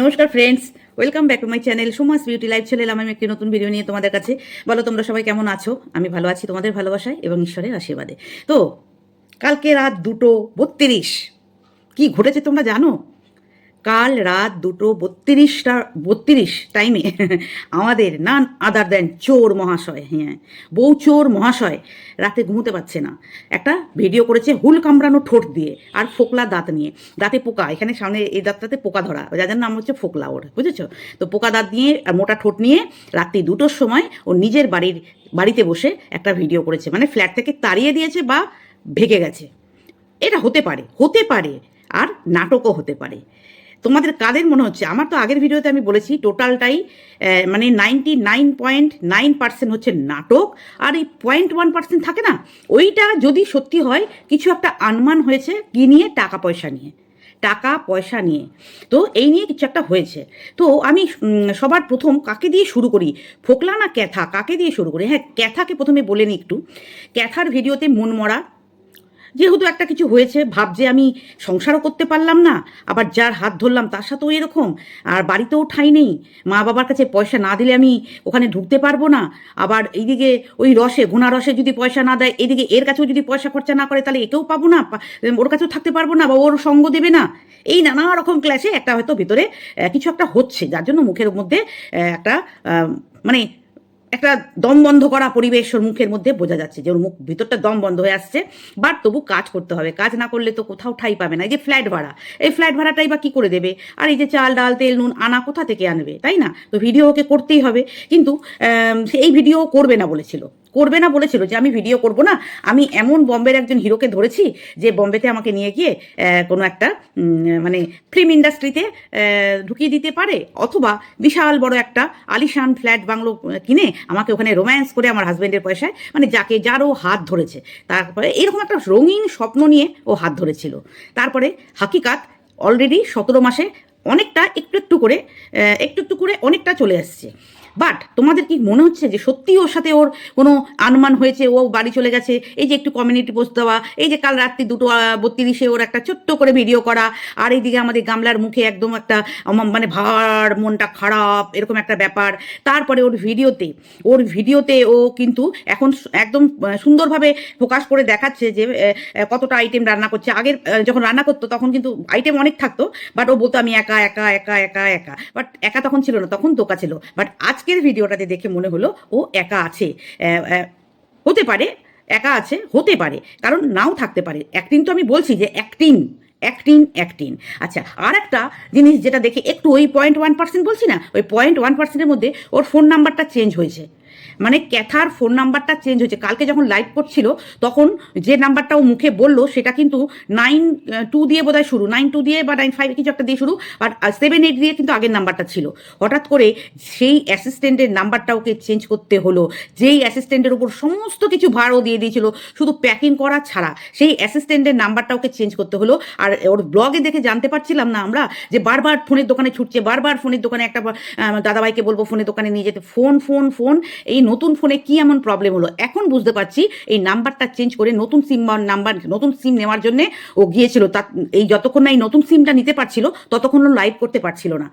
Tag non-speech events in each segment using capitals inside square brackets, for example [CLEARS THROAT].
নমস্কার friends welcome back to my channel Sumas beauty life channel আমি একটি নতুন ভিডিও নিয়ে তোমাদের কাছে। বলো, তোমরা সবাই কেমন আছো? আমি ভালো আছি, তোমাদের ভালোবাসায় এবং ঈশ্বরের আশীর্বাদে। তো, কালকে রাত দুটো বত্রিশ, কি ঘটেছে তোমরা জানো? কাল রাত দুটো বত্রিশটা, বত্রিশ টাইমে [LAUGHS] আমাদের নান আদার দেন চোর মহাশয় হ্যাঁ। বউ চোর মহাশয় রাতে ঘুমোতে পারছে না। একটা ভিডিও করেছে হুল কামড়ানো ঠোঁট দিয়ে আর ফোকলা দাঁত নিয়ে। দাঁতে পোকা, এখানে সামনে এই দাঁতটাতে পোকা ধরা। যাদের নাম হচ্ছে ফোকলা ওর, বুঝেছ? তো পোকা দাঁত নিয়ে আর মোটা ঠোঁট নিয়ে রাত্রি দুটোর সময় ও নিজের বাড়ির, বাড়িতে বসে একটা ভিডিও করেছে। মানে ফ্ল্যাট থেকে তাড়িয়ে দিয়েছে বা ভেগে গেছে। এটা হতে পারে হতে পারে, আর নাটকও হতে পারে। তোমাদের কাদের মনে হচ্ছে? আমার তো আগের ভিডিওতে আমি বলেছি টোটালটাই মানে ninety nine point nine percent হচ্ছে নাটক, আর এই পয়েন্ট ওয়ান পার্সেন্ট থাকে না? ওইটা যদি সত্যি হয়, কিছু একটা আনমান হয়েছে কি নিয়ে? টাকা পয়সা নিয়ে। টাকা পয়সা নিয়ে। তো এই নিয়ে কিছু একটা হয়েছে। তো আমি সবার প্রথম কাকে দিয়ে শুরু করি? ফোকলা না ক্যাথা? কাকে দিয়ে শুরু করি? হ্যাঁ ক্যাথাকে প্রথমে বলে নিই একটু। ক্যাথার ভিডিওতে মন মরা যেহেতু একটা কিছু হয়েছে, ভাব যে আমি সংসারও করতে পারলাম না, আবার যার হাত ধরলাম তার সাথেও এরকম, আর বাড়িতেও ঠাঁই নেই, মা বাবার কাছে পয়সা না দিলে আমি ওখানে ঢুকতে পারব না, আবার এইদিকে ওই রসে গুণা রসে যদি পয়সা না দেয়, এদিকে এর কাছেও যদি পয়সা খরচা না করে, তাহলে একেও পাবো না ওর কাছেও থাকতে পারব না, বা ওর সঙ্গ দেবে না। এই নানা রকম ক্লাসে একটা হয়তো ভিতরে কিছু একটা হচ্ছে, যার জন্য মুখের মধ্যে একটা মানে একটা দম বন্ধ করা পরিবেশ ওর মুখের মধ্যে বোঝা যাচ্ছে যে ওর মুখ ভিতরটা দম বন্ধ হয়ে আসছে বাট তবু কাজ করতে হবে। কাজ না করলে তো কোথাও ঠাই পাবে না। এই যে ফ্ল্যাট ভাড়া, এই ফ্ল্যাট ভাড়াটাই বা কি করে দেবে? আর এই যে চাল, ডাল, তেল, নুন আনা কোথা থেকে আনবে? তাই না? তো ভিডিও ওকে করতেই হবে। কিন্তু এই ভিডিও করবে না বলেছিল। করবে না বলেছিল যে আমি ভিডিও করব না। আমি এমন বম্বের একজন হিরোকে ধরেছি যে বম্বেতে আমাকে নিয়ে গিয়ে কোনো একটা মানে ফিল্ম ইন্ডাস্ট্রিতে ঢুকিয়ে দিতে পারে। অথবা বিশাল বড় একটা আলিশান ফ্ল্যাট বাংলো কিনে আমাকে ওখানে রোম্যান্স করে আমার হাজব্যান্ডের পয়সায় মানে যাকে, যারও হাত ধরেছে। তারপরে এরকম একটা রঙিন স্বপ্ন নিয়ে ও হাত ধরেছিল। তারপরে হাকিকাত অলরেডি সতেরো মাসে অনেকটা একটু একটু করে একটু একটু করে অনেকটা চলে আসছে। বাট তোমাদের কি মনে হচ্ছে যে সত্যি ওর সাথে ওর কোনো আনুমান হয়েছে? ও বাড়ি চলে গেছে। এই যে একটু কমিউনিটি পোস্ট দেওয়া, এই যে কাল রাত্রি দুটো বত্রিশে ওর একটা ছোট্ট করে ভিডিও করা, আর এইদিকে আমাদের গামলার মুখে একদম একটা মানে ভার, মনটা খারাপ, এরকম একটা ব্যাপার। তারপরে ওর ভিডিওতে ওর ভিডিওতে ও কিন্তু এখন একদম সুন্দরভাবে ফোকাস করে দেখাচ্ছে যে কতটা আইটেম রান্না করছে। আগের যখন রান্না করতো তখন কিন্তু আইটেম অনেক থাকতো বাট ও বলতো আমি একা একা একা একা একা। বাট একা তখন ছিল না, তখন দোকা ছিল। বাট আজকের ভিডিওটাতে দেখে মনে হলো ও একা আছে। হতে পারে, একা আছে, হতে পারে, কারণ নাও থাকতে পারে। অ্যাক্টিং তো আমি বলছি যে অ্যাক্টিং অ্যাক্টিন অ্যাক্টিন। আচ্ছা আর একটা জিনিস যেটা দেখে একটু ওই পয়েন্ট ওয়ান পার্সেন্ট বলছি না? ওই পয়েন্ট ওয়ান পার্সেন্টের মধ্যে ওর ফোন নাম্বারটা চেঞ্জ হয়েছে। মানে ক্যাথার ফোন নাম্বারটা চেঞ্জ হয়েছে। কালকে যখন লাইভ করছিল, তখন যে নাম্বারটা ও মুখে বলল, সেটা কিন্তু নাইন টু দিয়ে বোধহয় শুরু। নাইন টু দিয়ে বা নাইন ফাইভ কিছু একটা দিয়ে শুরু বাট সেভেন এইট দিয়ে কিন্তু আগের নাম্বারটা ছিল। হঠাৎ করে সেই অ্যাসিস্ট্যান্টের নাম্বারটা ওকে চেঞ্জ করতে হলো। যেই অ্যাসিস্ট্যান্টের উপর সমস্ত কিছু ভাড়ও দিয়ে দিয়েছিল, শুধু প্যাকিং করা ছাড়া। সেই অ্যাসিস্ট্যান্টের নাম্বারটা ওকে চেঞ্জ করতে হলো। আর ওর ব্লগে দেখে জানতে পারছিলাম না আমরা যে বারবার ফোনের দোকানে ছুটছে, বারবার ফোনের দোকানে একটা দাদাভাইকে বলব ফোনের দোকানে নিয়ে যেতে। ফোন ফোন ফোন, এই নতুন ফোনে কি এমন প্রবলেম হলো? এখন বুঝতে পারছি এই নাম্বারটা চেঞ্জ করে নতুন সিম নাম্বার নতুন সিম নেওয়ার জন্য ও গিয়েছিল। তা এই যতক্ষণ না এই নতুন সিমটা নিতে পারছিল, ততক্ষণ লাইভ করতে পারছিল না।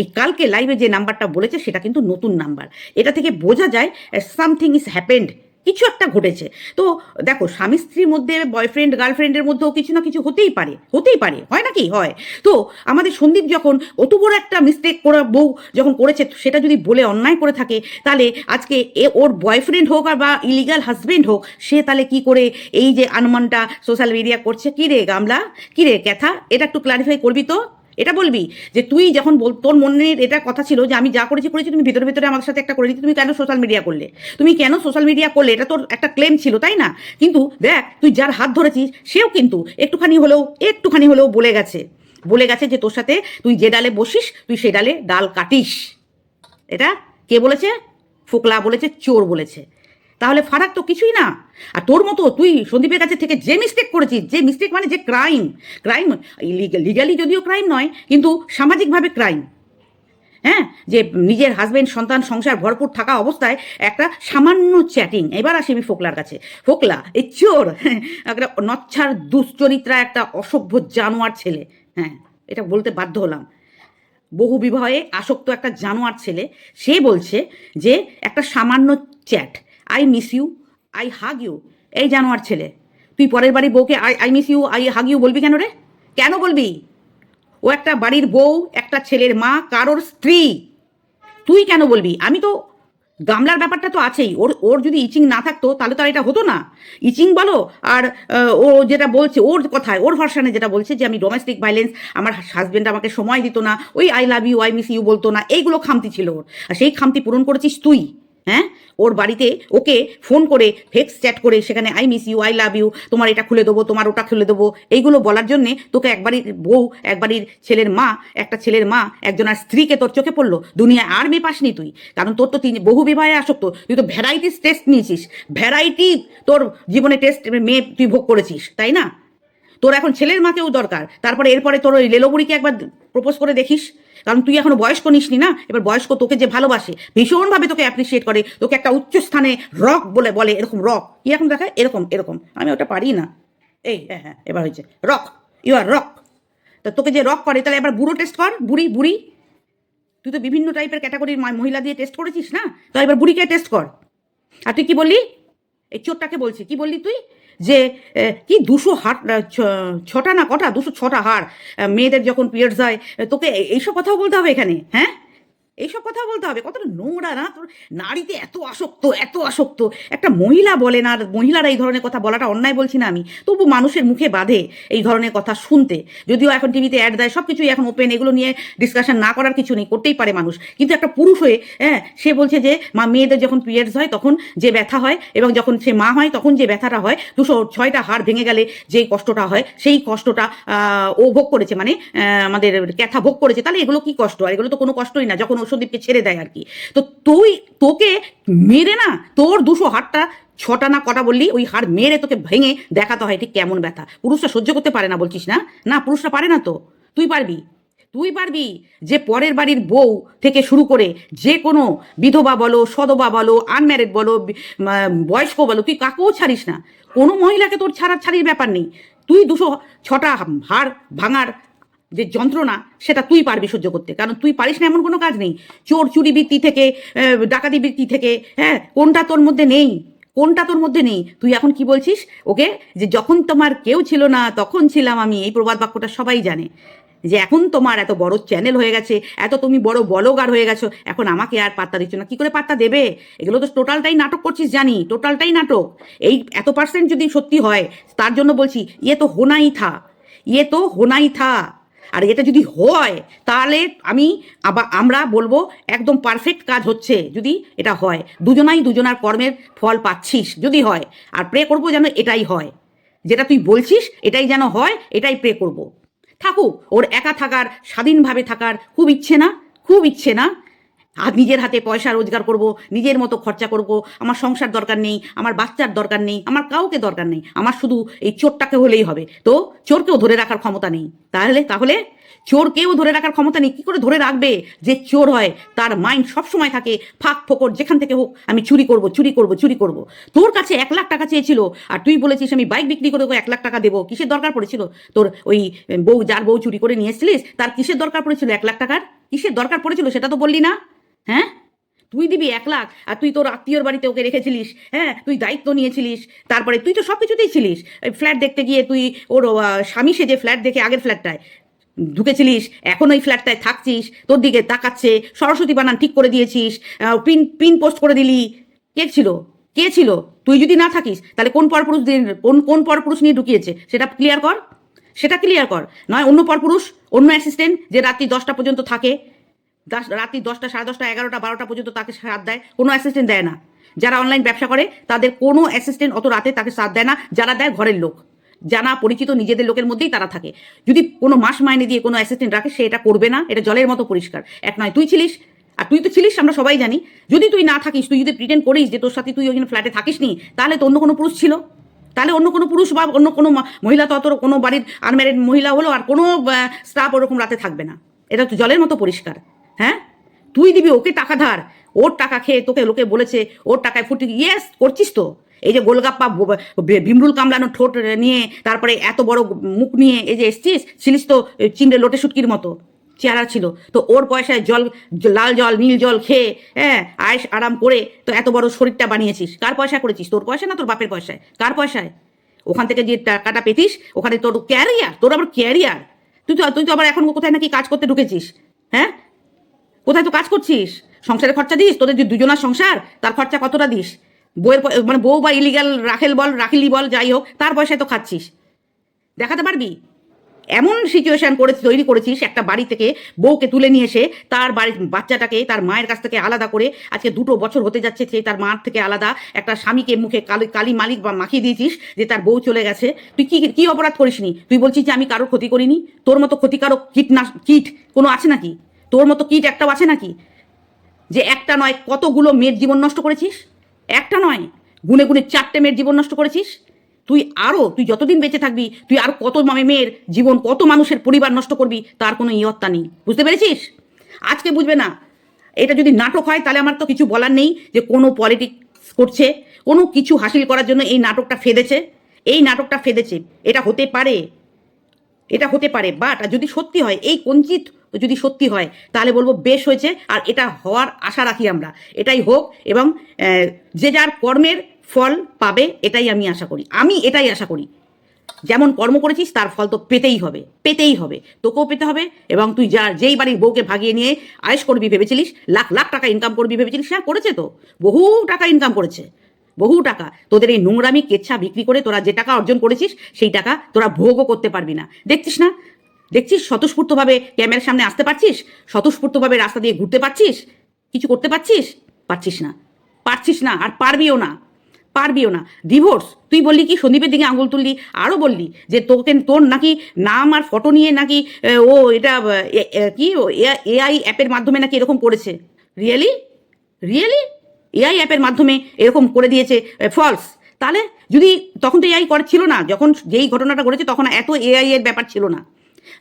এই কালকে লাইভে যে নাম্বারটা বলেছে, সেটা কিন্তু নতুন নাম্বার এটা থেকে বোঝা যায় সামথিং ইজ হ্যাপেন্ড কিছু একটা ঘটেছে। তো দেখো, স্বামী স্ত্রীর মধ্যে বয়ফ্রেন্ড গার্লফ্রেন্ডের মধ্যেও কিছু না কিছু হতেই পারে হতেই পারে, হয় নাকি? হয়। তো আমাদের সন্দীপ যখন অত বড় একটা মিস্টেক করা বউ যখন করেছে, সেটা যদি বলে অন্যায় করে থাকে, তাহলে আজকে এ ওর বয়ফ্রেন্ড হোক আর বা ইলিগাল হাজবেন্ড হোক, সে তাহলে কি করে এই যে আনুমানটা সোশ্যাল মিডিয়া করছে? কি রে গামলা? কি রে ক্যাথা? এটা একটু ক্লারিফাই করবি তো? এটা বলবি? যে তুই যখন বল, তোর মনের এটা কথা ছিল যে আমি যা করেছি করেছি, তুমি ভিতরে ভিতরে আমার সাথে একটা করে তুমি কেন সোশ্যাল মিডিয়া করলে? তুমি কেন সোশ্যাল মিডিয়া করলে? এটা তোর একটা ক্লেম ছিল, তাই না? কিন্তু দেখ, তুই যার হাত ধরেছিস, সেও কিন্তু একটুখানি হলেও একটুখানি হলেও বলে গেছে। বলে গেছে যে তোর সাথে তুই যে ডালে বসিস, তুই সে ডালে ডাল কাটিস। এটা কে বলেছে? ফোকলা বলেছে, চোর বলেছে। তাহলে ফারাক তো কিছুই না। আর তোর মতো তুই সন্দীপের কাছে থেকে যে মিস্টেক করেছিস, যে মিস্টেক মানে যে ক্রাইম ক্রাইম লিগালি যদিও ক্রাইম নয়, কিন্তু সামাজিকভাবে ক্রাইম হ্যাঁ? যে নিজের হাজব্যান্ড সন্তান, সংসার ভরপুর থাকা অবস্থায় একটা সামান্য চ্যাটিং এবার আসি আমি ফোকলার কাছে। ফোকলা এই চোর! [LAUGHS] একটা নচ্ছার, দুশ্চরিত্রা, একটা অসভ্য জানোয়ার ছেলে। হ্যাঁ এটা বলতে বাধ্য হলাম। বহু বিবাহে আসক্ত একটা জানোয়ার ছেলে, সে বলছে যে একটা সামান্য chat I miss you I hug you এই জানোয়ার ছেলে। তুই পরের বাড়ি বউকে I I miss you I hug you বলবি কেন রে? কেন বলবি? ও একটা বাড়ির বউ, একটা ছেলের মা, কারোর স্ত্রী। তুই কেন বলবি? আমি তো গামলার ব্যাপারটা তো আছেই। ওর ওর যদি ইচিং না থাকতো, তাহলে তো আর এটা হতো না। ইচিং বলো, আর ও যেটা বলছে, ওর কথায়, ওর ভার্সানে যেটা বলছে যে, আমি ডোমেস্টিক ভাইলেন্স আমার হাজবেন্ড আমাকে সময় দিত না। ওই I love you I miss you বলতো না। এইগুলো খামতি ছিল ওর। আর সেই খামতি পূরণ করেছিস তুই। হ্যাঁ? ওর বাড়িতে ওকে ফোন করে ফেক্স চ্যাট করে সেখানে I miss you I love you তোমার এটা খুলে দেবো, তোমার ওটা খুলে দেবো। এইগুলো বলার জন্যে তোকে একবারই বউ, একবারই ছেলের মা, একটা ছেলের মা, একজনের স্ত্রীকে তোর চোখে পড়ল। দুনিয়ায় আর মেয়ে পাসনি তুই। কারণ তোর তো তিন, বহু বিবাহে আসক্ত। তুই তো ভ্যারাইটিস টেস্ট নিয়েছিস। ভ্যারাইটি তোর জীবনে টেস্ট মেয়ে তুই ভোগ করেছিস, তাই না? তোর এখন ছেলের মাকেও দরকার। তারপরে এরপরে তোর ওই লেলোবুড়িকে একবার প্রপোজ করে দেখিস। কারণ তুই এখনও বয়স্ক নিসনি না? এবার বয়স্ক তোকে যে ভালোবাসে, ভীষণভাবে তোকে অ্যাপ্রিসিয়েট করে, তোকে একটা উচ্চ স্থানে রক বলে বলে, এরকম রক কি এখন দেখায়? এরকম এরকম। আমি ওটা পারি না। এই হ্যাঁ হ্যাঁ এবার হয়েছে। রক ইউ আর রক তা তোকে যে রক করে, তাহলে এবার বুড়ো টেস্ট কর, বুড়ি বুড়ি। তুই তো বিভিন্ন টাইপের ক্যাটাগরির মহিলা দিয়ে টেস্ট করেছিস না? তো এবার বুড়িকে টেস্ট কর। আর তুই কি বললি? এই চোরটাকে বলছি। কি বললি তুই? যে কি দুশো হাট ছটা না কটা? দুশো ছটা হার মেয়েদের যখন পিরিয়ডস হয় তোকে এইসব কথাও বলতে হবে এখানে হ্যাঁ? এইসব কথা বলতে হবে। কতটা নোংরা না? তোর নারীতে এত আসক্ত এত আসক্ত। একটা মহিলা বলে না, মহিলারা এই ধরনের কথা বলাটা অন্যায় বলছি না আমি। তবু মানুষের মুখে বাঁধে এই ধরনের কথা শুনতে। যদিও এখন টিভিতে অ্যাড দেয় সব কিছুই এখন ওপেন এগুলো নিয়ে ডিসকাশন না করার কিছু নেই, করতেই পারে মানুষ। কিন্তু একটা পুরুষ হয়ে হ্যাঁ সে বলছে যে, মা, মেয়েদের যখন পিরিয়ডস হয়, তখন যে ব্যথা হয় এবং যখন সে মা হয়, তখন যে ব্যথাটা হয়, দুশো ছয়টা হাড় ভেঙে গেলে যেই কষ্টটা হয়, সেই কষ্টটা ও ভোগ করেছে মানে আমাদের ক্যাথা ভোগ করেছে। তাহলে এগুলো কি কষ্ট? আর এগুলো তো কোনো কষ্টই না। যখন ও সন্দীপকে ছেড়ে দেয় আর কি। তো তুই, তোকে মেরে না, তোর দুশো হাড়টা ছটা না কটা বললি, ওই হাড় মেরে তোকে ভেঙে দেখাতে হয়, ঠিক কেমন ব্যথা। পুরুষরা সহ্য করতে পারে না, বলছিস না? না, পুরুষরা পারে না তো। তুই পারবি। তুই পারবি যে পরের বাড়ির বউ থেকে শুরু করে যে কোনো বিধবা বলো, সদবা বলো আনম্যারিড বলো বয়স্ক বলো, তুই কাকেও ছাড়িস না। কোনো মহিলাকে তোর ছাড়ার ছাড়ির ব্যাপার নেই। তুই দুশো ছটা হাড় ভাঙার যে যন্ত্রণা সেটা তুই পারবি সহ্য করতে। কারণ তুই পারিস না এমন কোনো কাজ নেই। চোর, চুরি বৃত্তি থেকে ডাকাতি বৃত্তি থেকে হ্যাঁ কোনটা তোর মধ্যে নেই? কোনটা তোর মধ্যে নেই? তুই এখন কি বলছিস? ওকে, যে যখন তোমার কেউ ছিল না, তখন ছিলাম আমি। এই প্রবাদ বাক্যটা সবাই জানে। যে এখন তোমার এত বড় চ্যানেল হয়ে গেছে, এত তুমি বড় বলগার হয়ে গেছো, এখন আমাকে আর পাত্তা দিচ্ছ না। কি করে পাত্তা দেবে? এগুলো তো টোটালটাই নাটক করছিস, জানি। টোটালটাই নাটক। এই এত পার্সেন্ট যদি সত্যি হয়, তার জন্য বলছি ইয়ে তো হোনাই থা। ইয়ে তো হোনাই থা। আর এটা যদি হয়, তাহলে আমি আবার আমরা বলব একদম পারফেক্ট কাজ হচ্ছে যদি এটা হয়। দুজনাই দুজনার কর্মের ফল পাচ্ছিস যদি হয়, আর প্রে করব যেন এটাই হয়। যেটা তুই বলছিস, এটাই যেন হয়, এটাই প্রে করব। থাকুক, ওর একা থাকার, স্বাধীনভাবে থাকার খুব ইচ্ছে না, খুব ইচ্ছে না। আর নিজের হাতে পয়সা রোজগার করব, নিজের মতো খরচা করব, আমার সংসার দরকার নেই, আমার বাচ্চার দরকার নেই, আমার কাউকে দরকার নেই, আমার শুধু এই চোরটাকে হলেই হবে। তো চোরকেও ধরে রাখার ক্ষমতা নেই। তাহলে তাহলে চোরকেও ধরে রাখার ক্ষমতা নেই, কি করে ধরে রাখবে যে চোর হয়? তার মাইন্ড সবসময় থাকে, ফাঁক ফোকর, যেখান থেকে হোক, আমি চুরি করব চুরি করব চুরি করব। তোর কাছে এক লাখ টাকা চেয়েছিল, আর তুই বলেছিস আমি বাইক বিক্রি করে এক লাখ টাকা দেবো, কিসের দরকার পড়েছিল? তোর ওই বউ, যার বউ চুরি করে নিয়ে এসেছিলিস, তার কিসের দরকার পড়েছিল এক লাখ টাকার? কিসের দরকার পড়েছিল সেটা তো বললি না? হ্যাঁ? তুই দিবি এক লাখ আর তুই তোর আত্মীয়র বাড়িতে ওকে রেখেছিলিস হ্যাঁ? তুই দায়িত্ব নিয়েছিলিস, তারপরে তুই তো সব কিছুতেই ছিলিস। ওই ফ্ল্যাট দেখতে গিয়ে তুই ওর স্বামী সে যে ফ্ল্যাট দেখে আগের ফ্ল্যাটটায় ঢুকেছিলিস, এখন ওই ফ্ল্যাটটায় থাকছিস, তোর দিকে তাকাচ্ছে, সরস্বতী বানান ঠিক করে দিয়েছিস পিন পিন পোস্ট করে দিলি। কে ছিল? কে ছিল? তুই যদি না থাকিস, তাহলে কোন পরপুরুষ কোন কোন পরপুরুষ নিয়ে ঢুকিয়েছে? সেটা ক্লিয়ার কর। সেটা ক্লিয়ার কর। নয়, অন্য পরপুরুষ, অন্য অ্যাসিস্ট্যান্ট যে রাত্রি দশটা পর্যন্ত থাকে দশ- রাত্রি দশটা, সাড়ে দশটা, এগারোটা, বারোটা পর্যন্ত তাকে সাথ দেয়। কোনো অ্যাসিস্ট্যান্ট দেয় না। যারা অনলাইন ব্যবসা করে, তাদের কোনো অ্যাসিস্ট্যান্ট অত রাতে তাকে সাথ দেয় না। যারা দেয় ঘরের লোক। জানা পরিচিত নিজেদের লোকের মধ্যেই তারা থাকে। যদি কোনো মাস মাইনে দিয়ে কোনো অ্যাসিস্ট্যান্ট রাখে, সে এটা করবে না। এটা জলের মতো পরিষ্কার। এক নয়, তুই ছিলিস? আর তুই তো ছিলিস, আমরা সবাই জানি। যদি তুই না থাকিস, তুই যদি প্রিটেন্ড করিস যে তোর সাথে তুই ওইখানে ফ্ল্যাটে থাকিস নি তাহলে তো অন্য কোনো পুরুষ ছিল। তাহলে অন্য কোনো পুরুষ বা অন্য কোনো মহিলা তো অত কোনো বাড়ির আনম্যারিড মহিলা হলো, আর কোনো স্টাফ ওরকম রাতে থাকবে না। এটা তো জলের মতো পরিষ্কার। হ্যাঁ? তুই দিবি, ওকে টাকা ধার। ওর টাকা খেয়ে তোকে লোকে বলেছে, ওর টাকায় ফুটি ইয়েস করছিস তো? এই যে গোলগাপ্পা ভিমরুল কামলানো ঠোঁট নিয়ে, তারপরে এত বড় মুখ নিয়ে এই যে এসছিস, ছিলিস তো চিংড়ে লোটে শুটকির মতো, চেহারা ছিল। তো ওর পয়সায় জল, লাল জল, নীল জল খেয়ে হ্যাঁ আয়েস আরাম করে তো এত বড় শরীরটা বানিয়েছিস। কার পয়সা করেছিস? তোর পয়সা না তোর বাপের পয়সায়? কার পয়সায়? ওখান থেকে যে টাকাটা পেতিস, ওখানে তোর ক্যারিয়ার তোর আবার ক্যারিয়ার তুই তো তুই তো আবার এখন কোথায় নাকি কাজ করতে ঢুকেছিস হ্যাঁ? কোথায় তো কাজ করছিস? সংসারের খরচা দিস? তোদের যে দুজনার সংসার, তার খরচা কতটা দিস? বউয়ের মানে বউ বা ইলিগাল রাখেল বল, রাখিলি বল, যাই হোক, তার পয়সায় তো খাচ্ছিস। দেখাতে পারবি? এমন সিচুয়েশন করে তৈরি করেছিস একটা বাড়ি থেকে বউকে তুলে নিয়ে এসে তার বাড়ির বাচ্চাটাকে, তার মায়ের কাছ থেকে আলাদা করে আজকে দুটো বছর হতে যাচ্ছে সে তার মার থেকে আলাদা একটা স্বামীকে মুখে কালি কালি মালিক বা মাখিয়ে দিয়েছিস যে তার বউ চলে গেছে। তুই কি কি অপরাধ করিসনি? তুই বলছিস যে আমি কারোর ক্ষতি করিনি? তোর মতো ক্ষতিকারক কীটনাশ কীট কোনো আছে নাকি? তোর মতো কীট একটাও আছে নাকি? যে একটা নয় কতগুলো মেয়ের জীবন নষ্ট করেছিস? একটা নয়, গুনে গুনে চারটে মেয়ের জীবন নষ্ট করেছিস? তুই আরও, তুই যতদিন বেঁচে থাকবি, তুই আর কত মামে মেয়ের জীবন, কত মানুষের পরিবার নষ্ট করবি, তার কোনো ইয়ত্তা নেই। বুঝতে পেরেছিস? আজকে বুঝবে না। এটা যদি নাটক হয়, তাহলে আমার তো কিছু বলার নেই যে কোনো পলিটিক্স করছে, কোনো কিছু হাসিল করার জন্য এই নাটকটা ফেদেছে। এই নাটকটা ফেদেছে। এটা হতে পারে। এটা হতে পারে। বাট যদি সত্যি হয়, এই কঞ্চিত যদি সত্যি হয়, তাহলে বলব বেশ হয়েছে। আর এটা হওয়ার আশা রাখি আমরা। এটাই হোক এবং যে যার কর্মের ফল পাবে এটাই আমি আশা করি। আমি এটাই আশা করি। যেমন কর্ম করেছিস, তার ফল তো পেতেই হবে পেতেই হবে। তোকেও পেতে হবে এবং তুই যার যেই বাড়ির বউকে ভাগিয়ে নিয়ে আয়েস করবি ভেবেছিলিস, লাখ লাখ টাকা ইনকাম করবি ভেবেছিলিস হ্যাঁ করেছে তো। বহু টাকা ইনকাম করেছে। বহু টাকা। তোদের এই নোংরামি কেচ্ছা বিক্রি করে তোরা যে টাকা অর্জন করেছিস, সেই টাকা তোরা ভোগও করতে পারবি না। দেখছিস না? দেখছিস? স্বতঃস্ফূর্তভাবে ক্যামেরার সামনে আসতে পারছিস? স্বতঃস্ফূর্তভাবে রাস্তা দিয়ে ঘুরতে পারছিস? কিছু করতে পারছিস? পারছিস না। পারছিস না, আর পারবিও না। পারবিও না। ডিভোর্স তুই বললি কি? সন্দীপের দিকে আঙুল তুললি আরও বললি যে তোকে তোর নাকি নাম আর ফটো নিয়ে নাকি ও এটা কি? এআই অ্যাপের মাধ্যমে নাকি এরকম করেছে। রিয়েলি রিয়েলি এআই অ্যাপের মাধ্যমে এরকম করে দিয়েছে। ফলস তাহলে যদি তখন তো এআই করে ছিল না, যখন যেই ঘটনাটা ঘটেছে তখন এত এআই এর ব্যাপার ছিল না।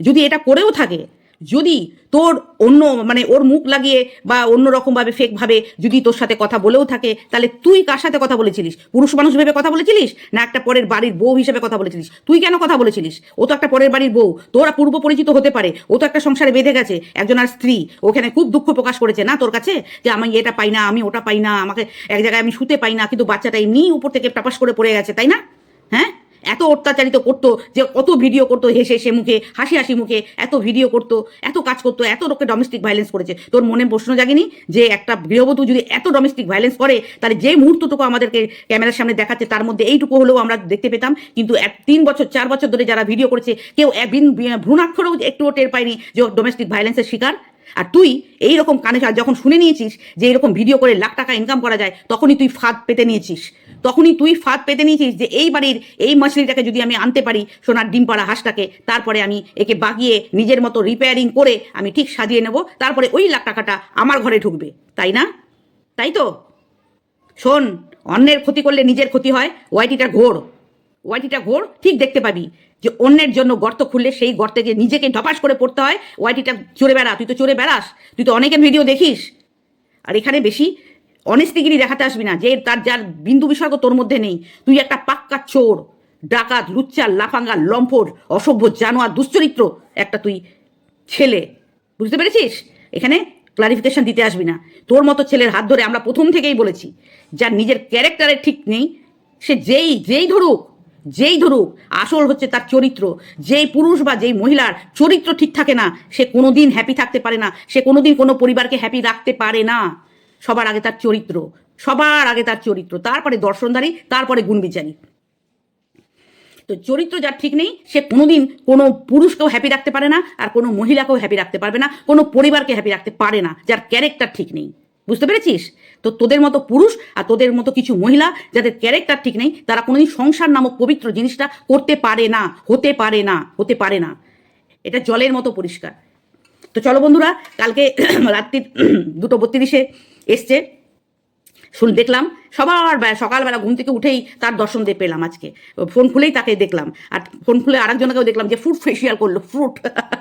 যদি এটা করেও থাকে, যদি তোর অন্য মানে ওর মুখ লাগিয়ে বা অন্য রকমভাবে ফেকভাবে যদি তোর সাথে কথা বলেও থাকে, তাহলে তুই কার সাথে কথা বলেছিলিস? পুরুষ মানুষ ভেবে কথা বলেছিলিস? না একটা পরের বাড়ির বউ হিসেবে কথা বলেছিলিস? তুই কেন কথা বলেছিলিস? ও তো একটা পরের বাড়ির বউ, তোরা পূর্ব পরিচিত হতে পারে, ও তো একটা সংসারে বেঁধে গেছে, একজন আর স্ত্রী, ওখানে খুব দুঃখ প্রকাশ করেছে না তোর কাছে? যে আমি এটা পাই না, আমি ওটা পাই না, আমাকে এক জায়গায় আমি শুতে পাই না, কিন্তু বাচ্চাটা এমনি উপর থেকে টাপাস করে পড়ে গেছে, তাই না? হ্যাঁ? এত অত্যাচারিত করতো যে কত ভিডিও করতো হেসে হেসে মুখে, হাসি হাসি মুখে, এত ভিডিও করতো, এত কাজ করতো, এত লোকে ডোমেস্টিক ভায়োলেন্স করেছে। তোর মনে প্রশ্ন জাগেনি যে একটা গৃহবধূ যদি এত ডোমেস্টিক ভায়োলেন্স করে, তাহলে যে মুহূর্তটুকু আমাদেরকে ক্যামেরার সামনে দেখাচ্ছে, তার মধ্যে এইটুকু হলেও আমরা দেখতে পেতাম। কিন্তু এক তিন বছর, চার বছর ধরে যারা ভিডিও করেছে, কেউ এক বিন- ভ্রূণাক্ষরেও একটুও টের পায়নি যে ডোমেস্টিক ভায়োলেন্সের শিকার। আর তুই এই রকম কানে যখন শুনে নিয়েছিস যে এরকম ভিডিও করে লাখ টাকা ইনকাম করা যায়, তখনই তুই ফাঁদ পেতে নিয়েছিস। তখনই তুই ফাঁদ পেতে নিয়েছিস যে এই বাড়ির এই মাছলিটাকে যদি আমি আনতে পারি সোনার ডিম পাড়া হাঁসটাকে, তারপরে আমি একে বাগিয়ে নিজের মতো রিপেয়ারিং করে আমি ঠিক সাজিয়ে নেব, তারপরে ওই লাখ টাকাটা আমার ঘরে ঢুকবে। তাই না? তাই তো? শোন, অন্যের ক্ষতি করলে নিজের ক্ষতি হয়, ওয়াইটিটা ঘোর। ওয়াইটিটা ঘোর, ঠিক দেখতে পাবি যে অন্যের জন্য গর্ত খুললে সেই গর্তে গিয়ে নিজেকে ধপাস করে পড়তে হয়, ওয়াইটিটা চড়ে বেড়া, তুই তো চড়ে বেড়াস, তুই তো অনেকের ভিডিও দেখিস। আর এখানে বেশি অনেস্টিগিরি দেখাতে আসবি না। যে তার যার বিন্দু বিসর্গ তোর মধ্যে নেই। তুই একটা পাক্কা চোর, ডাকাত লুচ্চা লাফাঙ্গা লম্পট অসভ্য জানোয়ার, দুশ্চরিত্র একটা তুই ছেলে। বুঝতে পেরেছিস? এখানে ক্লারিফিকেশন দিতে আসবি না। তোর মতো ছেলের হাত ধরে আমরা প্রথম থেকেই বলেছি, যার নিজের ক্যারেক্টারের ঠিক নেই, সে যেই যেই ধরুক যেই ধরুক, আসল হচ্ছে তার চরিত্র। যেই পুরুষ বা যেই মহিলার চরিত্র ঠিক থাকে না, সে কোনোদিন হ্যাপি থাকতে পারে না, সে কোনোদিন কোনো পরিবারকে হ্যাপি রাখতে পারে না। সবার আগে তার চরিত্র, সবার আগে তার চরিত্র, তারপরে দর্শনধারী, তারপরে গুণবিচারী তো চরিত্র যার ঠিক নেই, সে কোনোদিন কোনো পুরুষকেও হ্যাপি রাখতে পারে না, আর কোনো মহিলাকেও হ্যাপি রাখতে পারবে না, কোনো পরিবারকে হ্যাপি রাখতে পারে না, যার ক্যারেক্টার ঠিক নেই। বুঝতে পেরেছিস? তো তোদের মতো পুরুষ আর তোদের মতো কিছু মহিলা, যাদের ক্যারেক্টার ঠিক নেই, তারা কোনোদিন সংসার নামক পবিত্র জিনিসটা করতে পারে না, হতে পারে না, হতে পারে না। এটা জলের মতো পরিষ্কার। তো চলো বন্ধুরা, কালকে [CLEARS THROAT] রাত্রির [CLEARS THROAT] দুটো বত্রিশে এসছে। শুন, দেখলাম সবার সকালবেলা ঘুম থেকে উঠেই তার দর্শন দিয়ে পেলাম আজকে। ফোন খুলেই তাকে দেখলাম। আর ফোন খুলে আরেকজনকেও দেখলাম যে ফ্রুট ফেসিয়াল করল ফ্রুট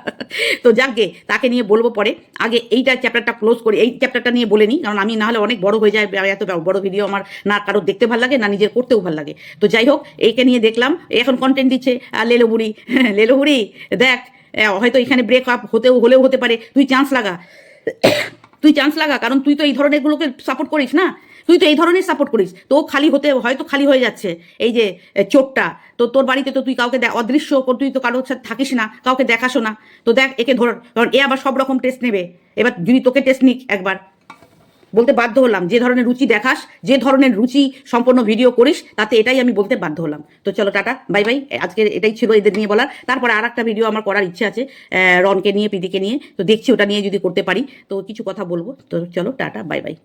[LAUGHS] তো যাকে তাকে নিয়ে বলব পরে। আগে এইটা চ্যাপ্টারটা ক্লোজ করি, এই চ্যাপ্টারটা নিয়ে বলে নিই, কারণ আমি না হলে অনেক বড় হয়ে যায় এত বড় ভিডিও আমার না কারোর দেখতে ভালো লাগে, না নিজের করতেও ভালো লাগে। তো যাই হোক, এইকে নিয়ে দেখলাম, এখন কন্টেন্ট দিচ্ছে আর লেলো বুড়ি [LAUGHS] লেলো বুড়ি দেখ হয়তো এখানে ব্রেক আপ হতেও, হলেও হতে পারে। তুই চান্স লাগা। তুই চান্স লাগা, কারণ তুই তো এই ধরনের গুলোকে সাপোর্ট করিস না। তুই তো এই ধরনের সাপোর্ট করিস। তো খালি হতে, হয়তো খালি হয়ে যাচ্ছে। এই যে চোরটা তো তোর বাড়িতে তো তুই কাউকে অদৃশ্য তুই তো কারোর সাথে থাকিস না, কাউকে দেখাশো না। তো দেখ, একে ধর কারণ এ আবার সব রকম টেস্ট নেবে। এবার যদি তোকে টেস্ট নিক একবার। বলতে বাধ্য হলাম। যে ধরনের রুচি দেখাস, যে ধরনের রুচি সম্পন্ন ভিডিও করিস, তাতে এটাই আমি বলতে বাধ্য হলাম। তো চলো টাটা, বাই বাই। আজকে এটাই ছিল এদের নিয়ে বলার। তারপরে আর একটা ভিডিও আমার করার ইচ্ছে আছে রনকে নিয়ে, প্রীতিকে নিয়ে। তো দেখছি ওটা নিয়ে যদি করতে পারি। তো কিছু কথা বলব। তো চলো টাটা, বাই বাই।